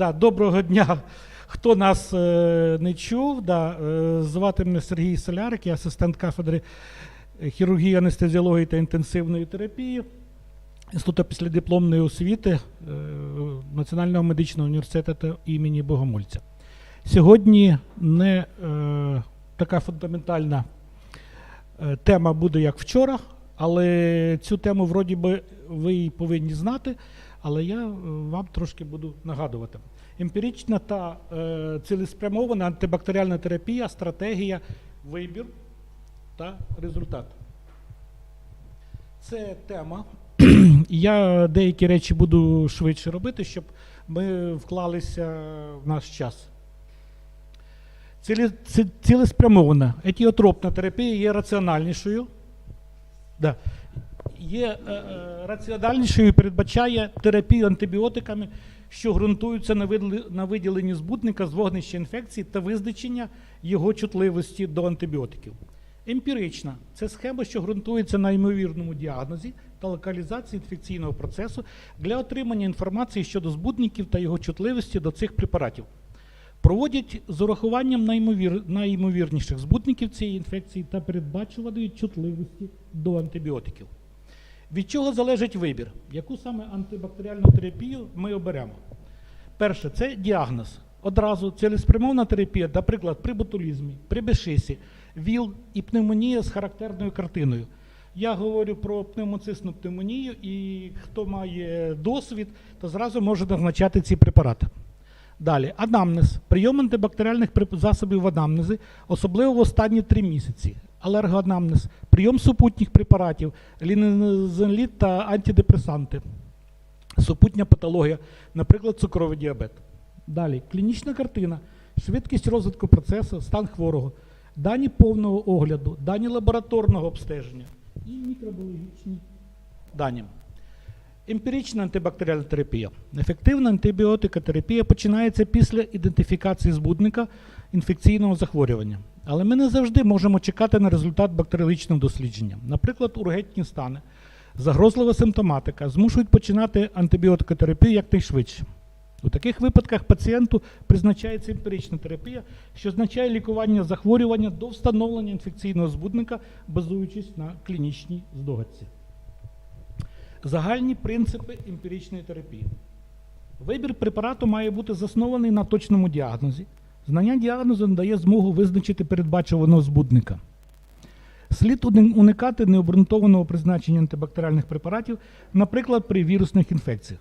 Да, доброго дня. Хто нас е, не чув, да, е, звати мене Сергій Солярик, я асистент кафедри хірургії, анестезіології та інтенсивної терапії Інституту післядипломної освіти е, Національного медичного університету імені Богомольця. Сьогодні не е, така фундаментальна е, тема буде, як вчора, але цю тему, вроді би, ви повинні знати, але я е, вам трошки буду нагадувати. Емпірична та е, цілеспрямована антибактеріальна терапія, стратегія, вибір та результат. Це тема. Я деякі речі буду швидше робити, щоб ми вклалися в наш час. Цілі, ці- цілеспрямована етіотропна терапія є раціональнішою. Да. Є е, е, раціональнішою і передбачає терапію антибіотиками, що ґрунтуються на, виділенні збутника з вогнища інфекції та визначення його чутливості до антибіотиків. Емпірична це схема, що ґрунтується на ймовірному діагнозі та локалізації інфекційного процесу для отримання інформації щодо збутників та його чутливості до цих препаратів. Проводять з урахуванням найімовір... найімовірніших збутників цієї інфекції та передбачуваної чутливості до антибіотиків. Від чого залежить вибір? Яку саме антибактеріальну терапію ми оберемо? Перше, це діагноз. Одразу цілеспрямована терапія, наприклад, при ботулізмі, при бешисі, ВІЛ і пневмонія з характерною картиною. Я говорю про пневмоцисну пневмонію, і хто має досвід, то зразу може назначати ці препарати. Далі, анамнез. Прийом антибактеріальних засобів в анамнези, особливо в останні три місяці. Алергоанамнез, прийом супутніх препаратів, лінезоліт та антидепресанти. Супутня патологія, наприклад, цукровий діабет. Далі, клінічна картина, швидкість розвитку процесу, стан хворого, дані повного огляду, дані лабораторного обстеження і мікробіологічні дані. Емпірична антибактеріальна терапія. Ефективна антибіотикотерапія починається після ідентифікації збудника інфекційного захворювання. Але ми не завжди можемо чекати на результат бактеріологічного дослідження. Наприклад, ургентні стани, загрозлива симптоматика змушують починати антибіотикотерапію якнайшвидше. У таких випадках пацієнту призначається емпірична терапія, що означає лікування захворювання до встановлення інфекційного збудника, базуючись на клінічній здогадці. Загальні принципи емпіричної терапії. Вибір препарату має бути заснований на точному діагнозі. Знання діагнозу надає змогу визначити передбачуваного збудника. Слід уникати необґрунтованого призначення антибактеріальних препаратів, наприклад, при вірусних інфекціях.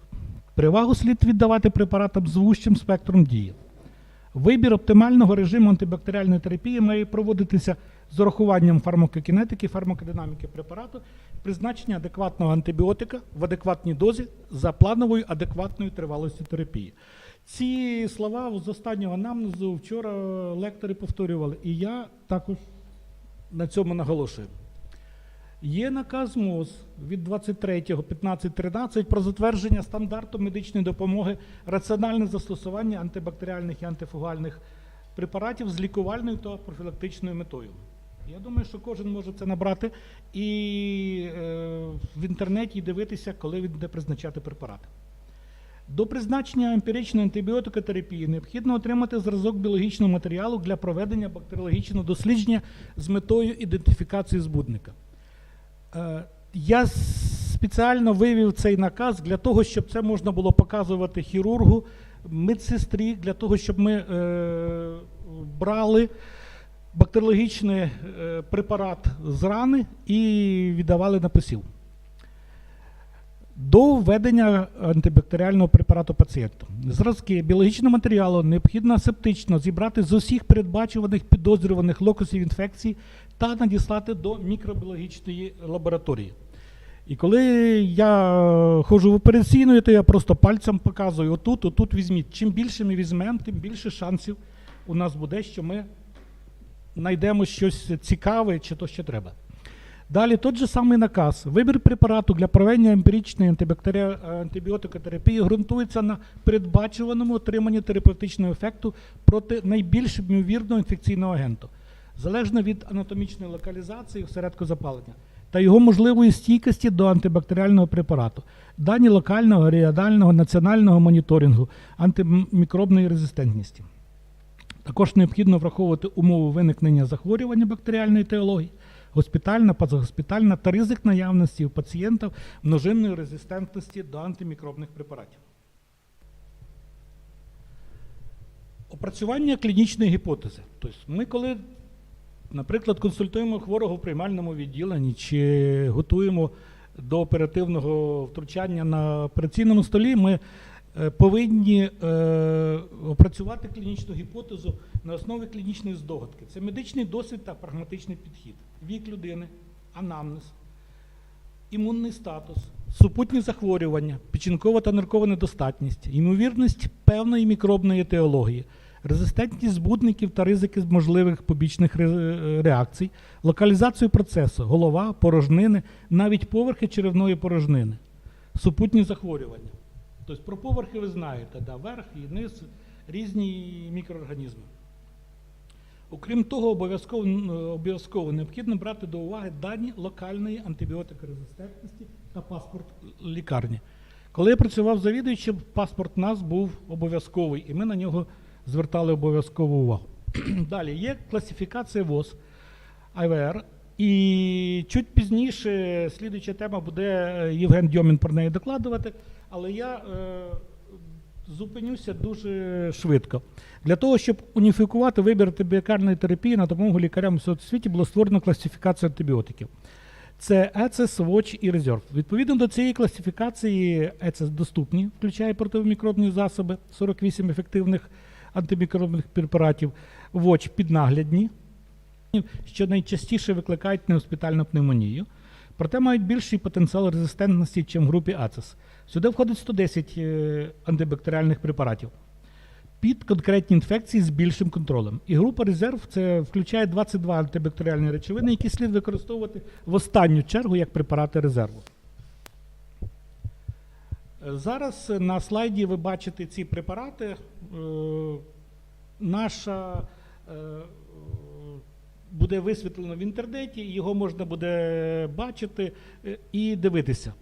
Перевагу слід віддавати препаратам з вужчим спектром дії. Вибір оптимального режиму антибактеріальної терапії має проводитися з урахуванням фармакокінетики, фармакодинаміки препарату, призначення адекватного антибіотика в адекватній дозі за плановою адекватною тривалістю терапії. Ці слова з останнього анамнезу вчора лектори повторювали, і я також на цьому наголошую. Є наказ МОЗ від 23.15.13 про затвердження стандарту медичної допомоги, раціональне застосування антибактеріальних і антифугальних препаратів з лікувальною та профілактичною метою. Я думаю, що кожен може це набрати і е, в інтернеті дивитися, коли він буде призначати препарати. До призначення емпіричної антибіотикотерапії необхідно отримати зразок біологічного матеріалу для проведення бактеріологічного дослідження з метою ідентифікації збудника. Е, Я спеціально вивів цей наказ для того, щоб це можна було показувати хірургу, медсестрі, для того, щоб ми е, брали бактеріологічний е, препарат з рани і віддавали на посів. До введення антибактеріального препарату пацієнту. Зразки біологічного матеріалу необхідно асептично зібрати з усіх передбачуваних підозрюваних локусів інфекції та надіслати до мікробіологічної лабораторії. І коли я ходжу в операційну, то я просто пальцем показую отут, отут візьміть. Чим більше ми візьмемо, тим більше шансів у нас буде, що ми знайдемо щось цікаве чи то ще треба. Далі той же самий наказ. Вибір препарату для проведення емпіричної антибіотикотерапії ґрунтується на передбачуваному отриманні терапевтичного ефекту проти найбільш ймовірного інфекційного агенту, залежно від анатомічної локалізації осередку запалення. та його можливої стійкості до антибактеріального препарату, дані локального, регіонального, національного моніторингу антимікробної резистентності. Також необхідно враховувати умови виникнення захворювання бактеріальної теології, госпітальна, позагоспітальна та ризик наявності у пацієнта множинної резистентності до антимікробних препаратів. Опрацювання клінічної гіпотези. Тобто ми коли, наприклад, консультуємо хворого в приймальному відділенні чи готуємо до оперативного втручання на операційному столі, ми повинні е, опрацювати клінічну гіпотезу на основі клінічної здогадки. Це медичний досвід та прагматичний підхід, вік людини, анамнез, імунний статус, супутні захворювання, печінкова та ниркова недостатність, ймовірність певної мікробної етіології, резистентність збудників та ризики можливих побічних реакцій, локалізацію процесу, голова, порожнини, навіть поверхи черевної порожнини, супутні захворювання. Тобто про поверхи ви знаєте, да, верх і низ, різні мікроорганізми. Окрім того, обов'язково, обов'язково необхідно брати до уваги дані локальної антибіотикорезистентності та паспорт лікарні. Коли я працював завідуючим, паспорт нас був обов'язковий, і ми на нього звертали обов'язкову увагу. Далі є класифікація ВОЗ IVR, і чуть пізніше слідуюча тема буде е, Євген Дьомін про неї докладувати, але я е, зупинюся дуже швидко. Для того, щоб уніфікувати вибір антибіокарної терапії на допомогу лікарям у світі було створено класифікацію антибіотиків. Це ECS, WATCH і Reserve. Відповідно до цієї класифікації ECS доступні, включає протимікробні засоби, 48 ефективних антимікробних препаратів, WATCH піднаглядні, що найчастіше викликають негоспітальну пневмонію, проте мають більший потенціал резистентності, ніж в групі АЦЕС. Сюди входить 110 е, антибактеріальних препаратів під конкретні інфекції з більшим контролем. І група резерв це включає 22 антибактеріальні речовини, які слід використовувати в останню чергу як препарати резерву. Зараз на слайді ви бачите ці препарати. Е, Наша е, буде висвітлено в інтернеті, його можна буде бачити е, і дивитися.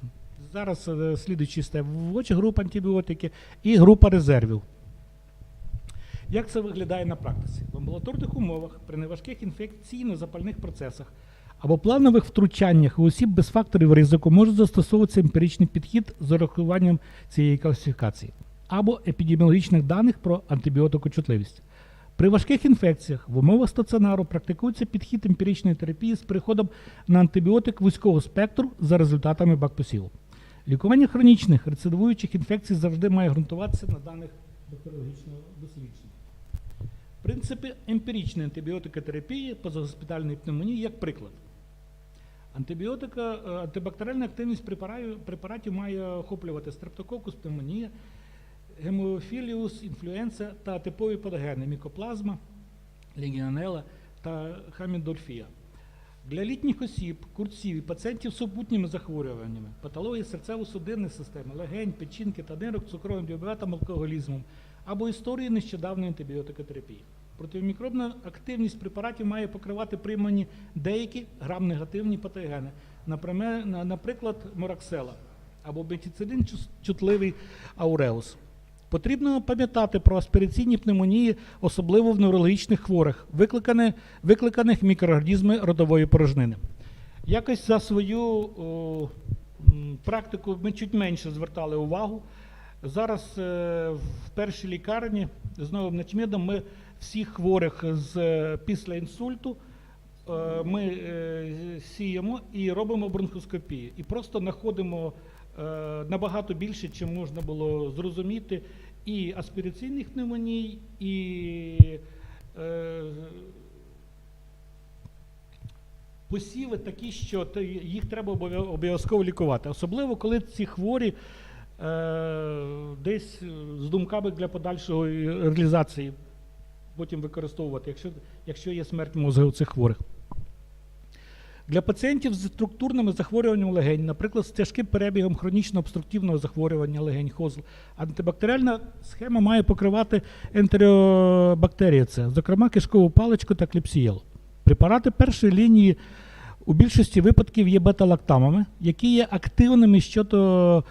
Зараз е, слідуючий степ очі група антибіотики і група резервів. Як це виглядає на практиці? В амбулаторних умовах при неважких інфекційно-запальних процесах або планових втручаннях у осіб без факторів ризику може застосовуватися емпіричний підхід з урахуванням цієї класифікації або епідеміологічних даних про антибіотикочутливість. При важких інфекціях в умовах стаціонару практикується підхід емпіричної терапії з переходом на антибіотик вузького спектру за результатами бакпосіву. Лікування хронічних рецидивуючих інфекцій завжди має ґрунтуватися на даних бактеріологічного дослідження. Принципи емпіричної антибіотикотерапії позагоспітальної пневмонії як приклад. Антибіотика, е, антибактеріальна активність препаратів, препаратів має охоплювати стрептококус, пневмонія, гемофіліус, інфлюенса та типові патогени мікоплазма, легіонела та хамідорфія. Для літніх осіб, курців і пацієнтів з супутніми захворюваннями, патології серцево-судинної системи, легень, печінки та нирок, цукровим діабетом, алкоголізмом або історії нещодавної антибіотикотерапії. Протимікробна активність препаратів має покривати приймані деякі грам-негативні патогени, наприклад, мораксела або бетіцилін чутливий ауреус. Потрібно пам'ятати про аспіраційні пневмонії, особливо в неврологічних хворих, викликаних, викликаних мікроорганізми родової порожнини. Якось за свою о, практику ми чуть менше звертали увагу. Зараз е, в першій лікарні з новим начмедом ми всіх хворих з е, після інсульту е, ми е, сіємо і робимо бронхоскопію. І просто знаходимо набагато більше, чим можна було зрозуміти, і аспіраційних пневмоній, і е, посіви такі, що їх треба обов'язково лікувати. Особливо, коли ці хворі е, десь з думками для подальшої реалізації потім використовувати, якщо, якщо є смерть мозку у цих хворих. Для пацієнтів з структурними захворюваннями легень, наприклад, з тяжким перебігом хронічно обструктивного захворювання легень ХОЗЛ, антибактеріальна схема має покривати ентеробактерії, це, зокрема кишкову паличку та кліпсієл. Препарати першої лінії у більшості випадків є бета-лактамами, які є активними щодо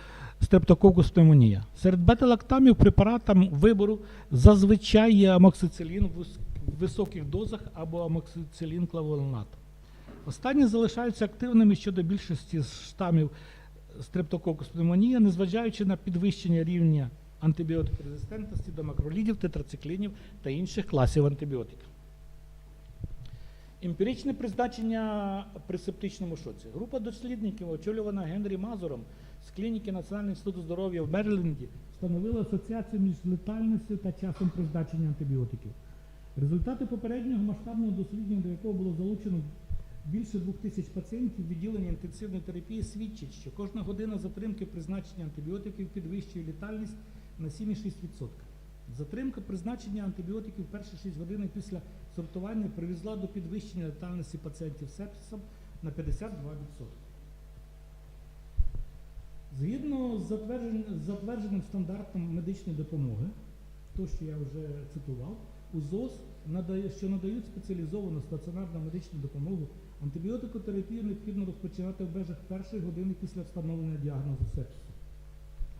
стрептококус пневмонія. Серед бета-лактамів препаратам вибору зазвичай є амоксицилін в високих дозах або амоксицилін клавулонат. Останні залишаються активними щодо більшості штамів стрептококус пневмонія, незважаючи на підвищення рівня антибіотикорезистентності до макролідів, тетрациклінів та інших класів антибіотиків. Емпіричне призначення при септичному шоці. Група дослідників, очолювана Генрі Мазуром з клініки Національного інституту здоров'я в Мерленді, встановила асоціацію між летальністю та часом призначення антибіотиків. Результати попереднього масштабного дослідження, до якого було залучено більше двох тисяч пацієнтів відділення інтенсивної терапії, свідчить, що кожна година затримки призначення антибіотиків підвищує літальність на 7,6%. Затримка призначення антибіотиків перші 6 годин після сортування привезла до підвищення летальності пацієнтів сепсисом на 52%. Згідно з затвердженим стандартом медичної допомоги, то, що я вже цитував, у ЗОЗ, надає, що надають спеціалізовану стаціонарну медичну допомогу, антибіотикотерапію необхідно розпочинати в межах першої години після встановлення діагнозу сепсису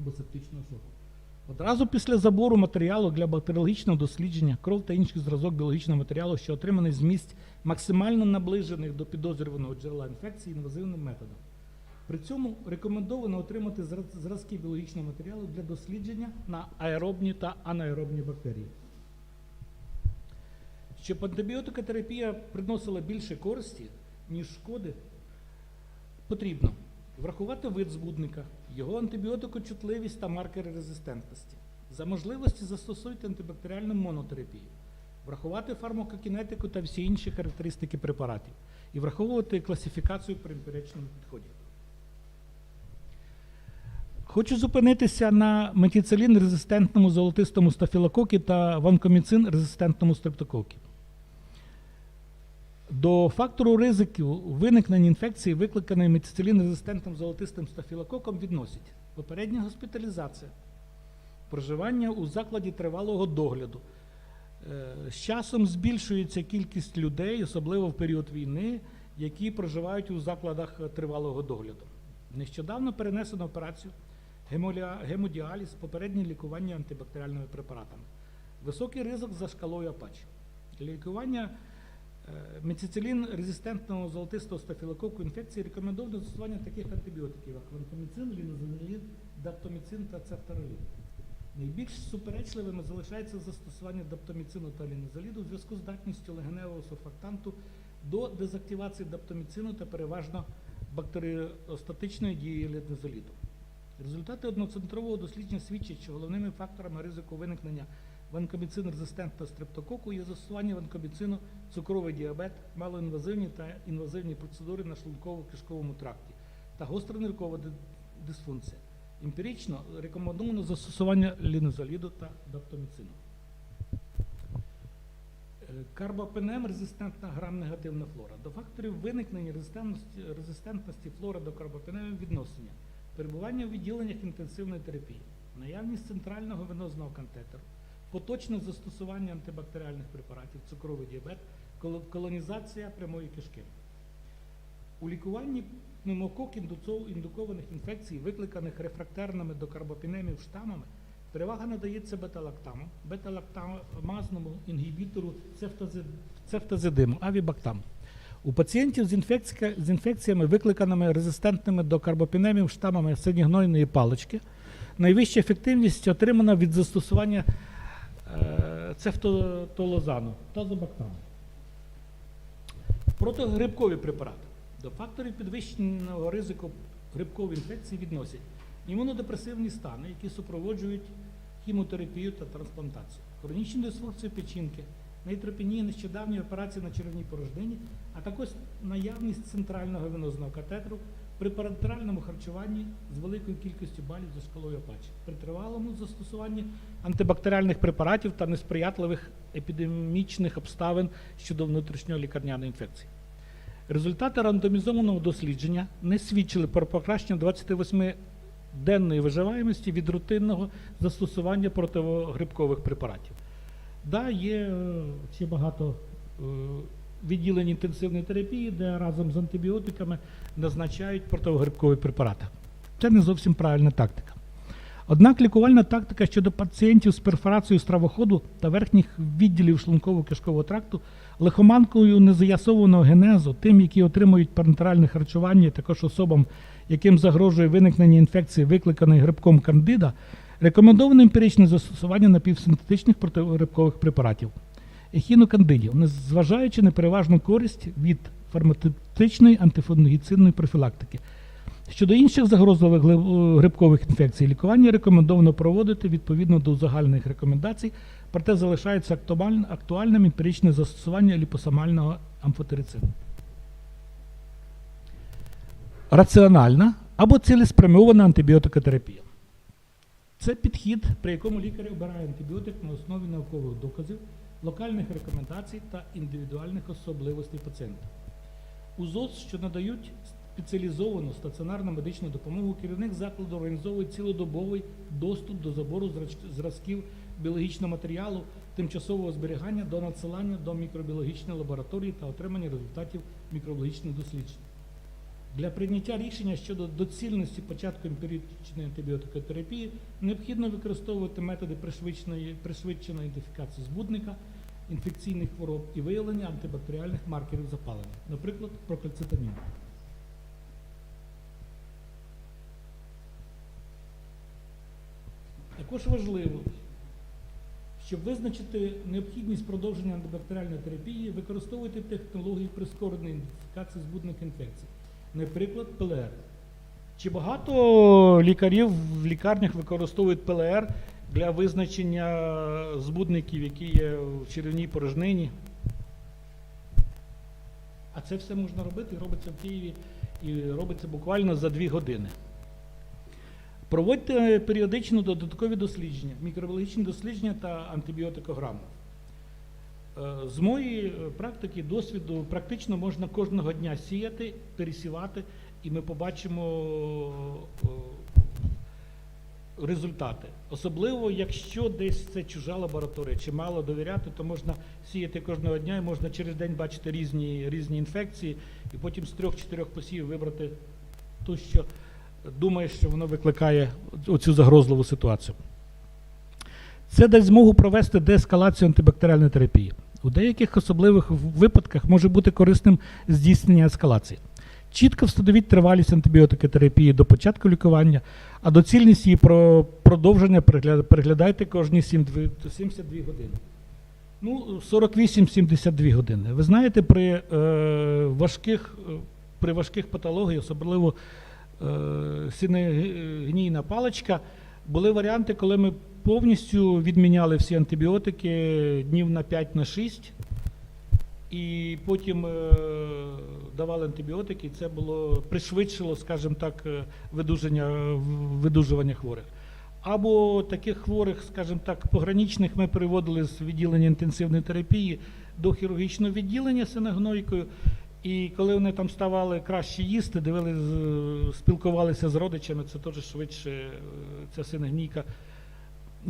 або септичного шоку. Одразу після забору матеріалу для бактеріологічного дослідження кров та інших зразок біологічного матеріалу, що отриманий з місць максимально наближених до підозрюваного джерела інфекції інвазивним методом. При цьому рекомендовано отримати зразки біологічного матеріалу для дослідження на аеробні та анаеробні бактерії. Щоб антибіотикотерапія приносила більше користі, ніж шкоди, потрібно врахувати вид збудника, його антибіотикочутливість та маркери резистентності. За можливості застосуйте антибактеріальну монотерапію, врахувати фармакокінетику та всі інші характеристики препаратів і враховувати класифікацію при емпіричному підході. Хочу зупинитися на метіцилін резистентному золотистому стафілококі та ванкоміцин резистентному стрептококі. До фактору ризику виникнення інфекції, викликаної метицилін резистентним золотистим стафілококом, відносять попередня госпіталізація, проживання у закладі тривалого догляду. Е, З часом збільшується кількість людей, особливо в період війни, які проживають у закладах тривалого догляду. Нещодавно перенесено операцію гемодіаліз, попереднє лікування антибактеріальними препаратами. Високий ризик за шкалою Апачі. Для лікування е, резистентного золотистого стафілококу інфекції рекомендовано застосування таких антибіотиків, як ванкоміцин, лінозанолін, даптоміцин та цефтаролін. Найбільш суперечливими залишається застосування даптоміцину та лінозоліду у зв'язку з здатністю легеневого сурфактанту до дезактивації даптоміцину та переважно бактеріостатичної дії лінозоліду. Результати одноцентрового дослідження свідчать, що головними факторами ризику виникнення ванкоміцин-резистентного стрептококу є застосування ванкоміцину, цукровий діабет, малоінвазивні та інвазивні процедури на шлунково-кишковому тракті та гострониркова ди- дисфункція. Емпірично рекомендовано застосування лінозоліду та даптоміцину. Е, Карбопенем резистентна грам-негативна флора. До факторів виникнення резистентності, резистентності флори до карбопенему відносення, перебування в відділеннях інтенсивної терапії, наявність центрального венозного кантетеру, поточне застосування антибактеріальних препаратів, цукровий діабет, коло- колонізація прямої кишки. У лікуванні пневмокок індукованих інфекцій, викликаних рефрактерними до карбопінемів штамами, перевага надається бета-лактаму, бета-лактамазному інгібітору цефтазидиму, авібактаму. У пацієнтів з інфекціями, викликаними резистентними до карбопінемів штамами синігнойної палички, найвища ефективність отримана від застосування е, цефтолозану та зобактаму. Протигрибкові препарати. До факторів підвищеного ризику грибкової інфекції відносять імунодепресивні стани, які супроводжують хімотерапію та трансплантацію, хронічні дисфункції печінки, нейтропенії, нещодавні операції на черевній порожнині, а також наявність центрального венозного катетеру при парентеральному харчуванні з великою кількістю балів за шкалою Апачі, при тривалому застосуванні антибактеріальних препаратів та несприятливих епідемічних обставин щодо внутрішньої лікарняної інфекції. Результати рандомізованого дослідження не свідчили про покращення 28-денної виживаємості від рутинного застосування противогрибкових препаратів. Да, є е, ще багато відділенні інтенсивної терапії, де разом з антибіотиками назначають противогрибкові препарати. Це не зовсім правильна тактика. Однак лікувальна тактика щодо пацієнтів з перфорацією стравоходу та верхніх відділів шлунково-кишкового тракту, лихоманкою незаясованого генезу, тим, які отримують парентеральне харчування, також особам, яким загрожує виникнення інфекції, викликаної грибком кандида, рекомендовано емпіричне застосування напівсинтетичних протигрибкових препаратів ехінокандидів, незважаючи на переважну користь від фармацевтичної антифунгіцидної профілактики. Щодо інших загрозливих грибкових інфекцій, лікування рекомендовано проводити відповідно до загальних рекомендацій, проте залишається актуаль- актуальним емпіричне застосування ліпосомального амфотерицину. Раціональна або цілеспрямована антибіотикотерапія. Це підхід, при якому лікар обирає антибіотик на основі наукових доказів, локальних рекомендацій та індивідуальних особливостей пацієнта. У ЗОЗ, що надають спеціалізовану стаціонарну медичну допомогу, керівник закладу організовує цілодобовий доступ до забору зразків біологічного матеріалу, тимчасового зберігання до надсилання до мікробіологічної лабораторії та отримання результатів мікробіологічних досліджень. Для прийняття рішення щодо доцільності початку емпіричної антибіотикотерапії необхідно використовувати методи пришвидшеної, пришвидшеної ідентифікації збудника, інфекційних хвороб і виявлення антибактеріальних маркерів запалення, наприклад, прокальцитамін. Також важливо, щоб визначити необхідність продовження антибактеріальної терапії, використовуйте технології прискореної ідентифікації збудника інфекцій, наприклад, ПЛР. Чи багато лікарів в лікарнях використовують ПЛР для визначення збудників, які є в черевній порожнині? А це все можна робити, і робиться в Києві і робиться буквально за дві години. Проводьте періодично додаткові дослідження, мікробіологічні дослідження та антибіотикограму. Е, З моєї е, практики, досвіду, практично можна кожного дня сіяти, пересівати, і ми побачимо е, результати. Особливо, якщо десь це чужа лабораторія, чи мало довіряти, то можна сіяти кожного дня і можна через день бачити різні, різні інфекції, і потім з трьох-чотирьох посівів вибрати ту, що думаєш, що воно викликає оцю загрозливу ситуацію. Це дасть змогу провести деескалацію антибактеріальної терапії. У деяких особливих випадках може бути корисним здійснення ескалації. Чітко встановіть тривалість антибіотикотерапії до початку лікування, а доцільність її продовження перегля- переглядайте кожні 72 години. Ну, 48-72 години. Ви знаєте, при, е, важких, е, при важких патологіях, особливо е, синегнійна паличка, були варіанти, коли ми повністю відміняли всі антибіотики днів на 5 на 6, і потім е, давали антибіотики, і це було пришвидшило, скажімо так, е, видуження, видужування хворих. Або таких хворих, скажімо так, пограничних ми переводили з відділення інтенсивної терапії до хірургічного відділення синагнойкою. І коли вони там ставали краще їсти, дивилися, спілкувалися з родичами, це теж швидше е, ця синагнійка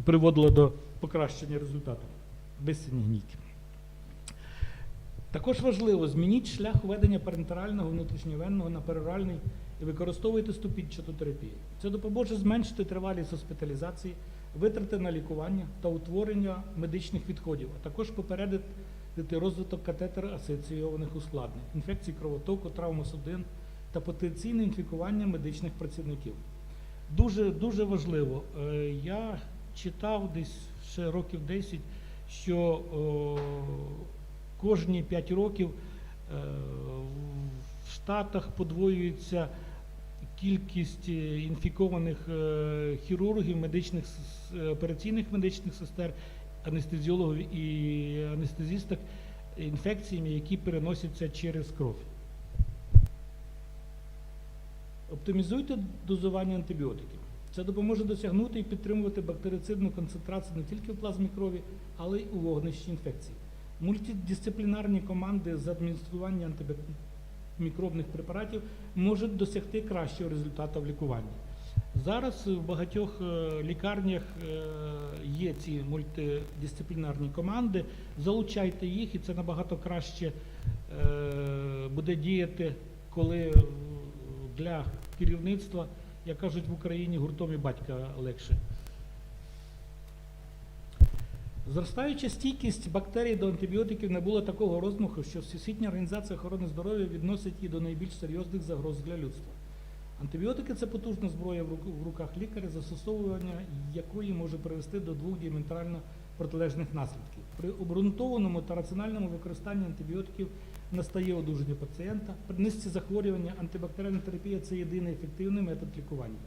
приводила до покращення результатів без синагнійки. Також важливо, змініть шлях ведення парентерального внутрішньовенного на пероральний і використовуйте ступінчату терапію. Це допоможе зменшити тривалість госпіталізації, витрати на лікування та утворення медичних відходів, а також попередити розвиток катетер асоційованих ускладнень, інфекцій кровотоку, травми судин та потенційне інфікування медичних працівників. Дуже дуже важливо. Е, Я читав десь ще років 10, що о, кожні 5 років е, в Штатах подвоюється кількість е, інфікованих е, хірургів, медичних операційних медичних сестер, анестезіологів і анестезісток інфекціями, які переносяться через кров. Оптимізуйте дозування антибіотиків. Це допоможе досягнути і підтримувати бактерицидну концентрацію не тільки в плазмі крові, але й у вогнищі інфекції. Мультидисциплінарні команди з адміністрування антимікробних препаратів можуть досягти кращого результату в лікуванні. Зараз в багатьох е, лікарнях е, є ці мультидисциплінарні команди. Залучайте їх, і це набагато краще е, буде діяти, коли для керівництва, як кажуть в Україні, гуртом і батька легше. Зростаюча стійкість бактерій до антибіотиків не було такого розмаху, що Всесвітня організація охорони здоров'я відносить її до найбільш серйозних загроз для людства. Антибіотики це потужна зброя в руках лікаря, застосовування якої може привести до двох діаметрально протилежних наслідків. При обґрунтованому та раціональному використанні антибіотиків настає одужання пацієнта. При низці захворювання антибактеріальна терапія це єдиний ефективний метод лікування.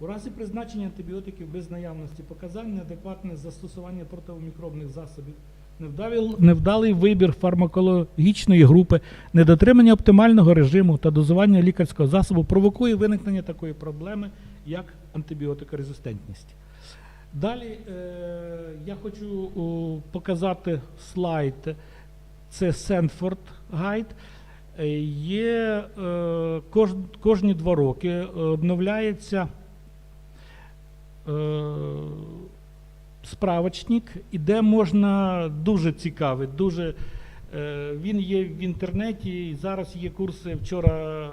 У разі призначення антибіотиків без наявності показань, неадекватне застосування протимікробних засобів, невдалий, вибір фармакологічної групи, недотримання оптимального режиму та дозування лікарського засобу провокує виникнення такої проблеми, як антибіотикорезистентність. Далі е, я хочу показати слайд. Це Сенфорд Гайд. Е, Є е, кож, кожні два роки обновляється е, справочник, і де можна дуже цікавий, дуже. Він є в інтернеті, і зараз є курси. Вчора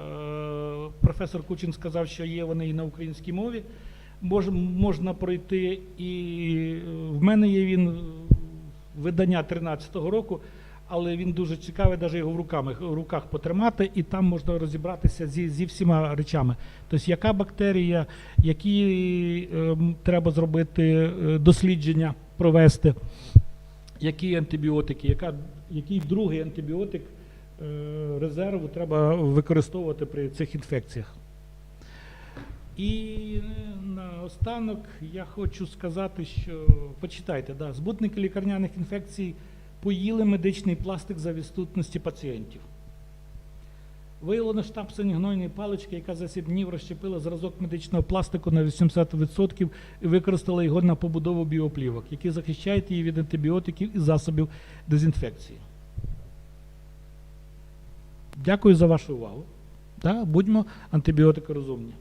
професор Кучин сказав, що є вони і на українській мові. Мож, можна пройти, і в мене є він видання 13-го року, але він дуже цікавий, навіть його в руками, в руках потримати, і там можна розібратися зі, зі всіма речами. Тобто, яка бактерія, які е, треба зробити е, дослідження, провести, які антибіотики, яка, який другий антибіотик е, резерву треба використовувати при цих інфекціях. І е, наостанок я хочу сказати, що почитайте, да, збутники лікарняних інфекцій поїли медичний пластик за відсутності пацієнтів. Виявлено штаб синігнойної палички, яка за 7 днів розщепила зразок медичного пластику на 80% і використала його на побудову біоплівок, які захищають її від антибіотиків і засобів дезінфекції. Дякую за вашу увагу. Да, будьмо антибіотикорозумні.